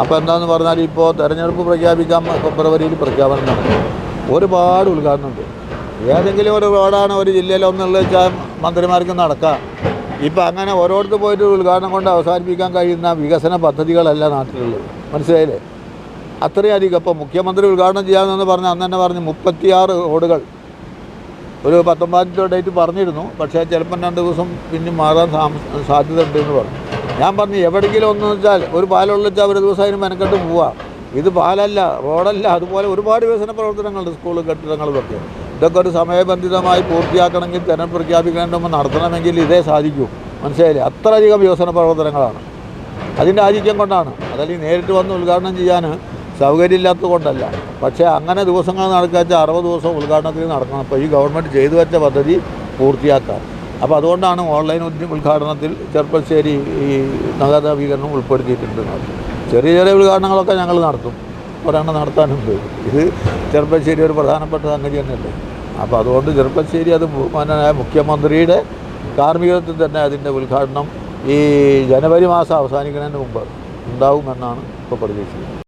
അപ്പോൾ എന്താണെന്ന് പറഞ്ഞാൽ ഇപ്പോൾ തെരഞ്ഞെടുപ്പ് പ്രഖ്യാപിക്കാൻ ഫെബ്രുവരിയിൽ പ്രഖ്യാപനം നടക്കും ഒരുപാട് ഉദ്ഘാടനമുണ്ട് ഏതെങ്കിലും ഒരു റോഡാണ് ഒരു ജില്ലയിലോ വെച്ചാൽ മന്ത്രിമാർക്ക് നടക്കാം. ഇപ്പം അങ്ങനെ ഓരോരുത്തർ പോയിട്ട് ഉദ്ഘാടനം കൊണ്ട് അവസാനിപ്പിക്കാൻ കഴിയുന്ന വികസന പദ്ധതികളല്ല നാട്ടിലുള്ളത്. മനസ്സിലായില്ലേ? അത്രയധികം. ഇപ്പോൾ മുഖ്യമന്ത്രി ഉദ്ഘാടനം ചെയ്യാമെന്ന് പറഞ്ഞ് അന്ന് തന്നെ പറഞ്ഞ് മുപ്പത്തിയാറ് റോഡുകൾ. ഒരു പത്തൊമ്പതാം തീയതി ഡേറ്റ് പറഞ്ഞിരുന്നു. പക്ഷേ ചിലപ്പം രണ്ട് ദിവസം പിന്നെ മാറാൻ സാധ്യത ഉണ്ട് എന്ന് പറഞ്ഞു. ഞാൻ പറഞ്ഞു എവിടെയെങ്കിലും ഒന്ന് വെച്ചാൽ ഒരു പാലുള്ള വെച്ചാൽ ഒരു ദിവസം അതിന് മെനക്കെട്ട് പോവാം. ഇത് പാലല്ല റോഡല്ല അതുപോലെ ഒരുപാട് വികസന പ്രവർത്തനങ്ങളുണ്ട് സ്കൂൾ കെട്ടിടങ്ങളിലൊക്കെ ഇതൊക്കെ ഒരു സമയബന്ധിതമായി പൂർത്തിയാക്കണമെങ്കിൽ തെരഞ്ഞെടുപ്പ് പ്രഖ്യാപിക്കേണ്ട നടത്തണമെങ്കിൽ ഇതേ സാധിക്കൂ. മനസ്സിലായില്ലേ? അത്രയധികം വികസന പ്രവർത്തനങ്ങളാണ്. അതിന്റെ ആധിക്യം കൊണ്ടാണ്. അതല്ലെങ്കിൽ നേരിട്ട് വന്ന് ഉദ്ഘാടനം ചെയ്യാൻ സൗകര്യമില്ലാത്തത് കൊണ്ടല്ല. പക്ഷേ അങ്ങനെ ദിവസങ്ങൾ നടക്കുക വെച്ചാൽ അറുപത് ദിവസം ഉദ്ഘാടനത്തിന് നടക്കണം. അപ്പോൾ ഈ ഗവൺമെന്റ് ചെയ്തു വെച്ച പദ്ധതി പൂർത്തിയാക്കാൻ അപ്പോൾ അതുകൊണ്ടാണ് ഓൺലൈൻ ഉദ്ഘാടനത്തിൽ ചെറുപ്പശ്ശേരി ഈ നഗരനവീകരണം ഉൾപ്പെടുത്തിയിട്ടുണ്ട്. ചെറിയ ചെറിയ ഉദ്ഘാടനങ്ങളൊക്കെ ഞങ്ങൾ നടത്തും. ഒരെണ്ണം നടത്താനുണ്ട് ഇത് ചെറുപ്പശ്ശേരി ഒരു പ്രധാനപ്പെട്ട സംഗതി തന്നെയല്ലേ? അപ്പോൾ അതുകൊണ്ട് ചെറുപ്പശ്ശേരി അത് ബഹുമാനായ മുഖ്യമന്ത്രിയുടെ കാർമ്മികത്വത്തിൽ തന്നെ അതിന്റെ ഉദ്ഘാടനം ഈ ജനുവരി മാസം അവസാനിക്കുന്നതിന് മുമ്പ് ഉണ്ടാവുമെന്നാണ് ഇപ്പോൾ പ്രതീക്ഷിക്കുന്നത്.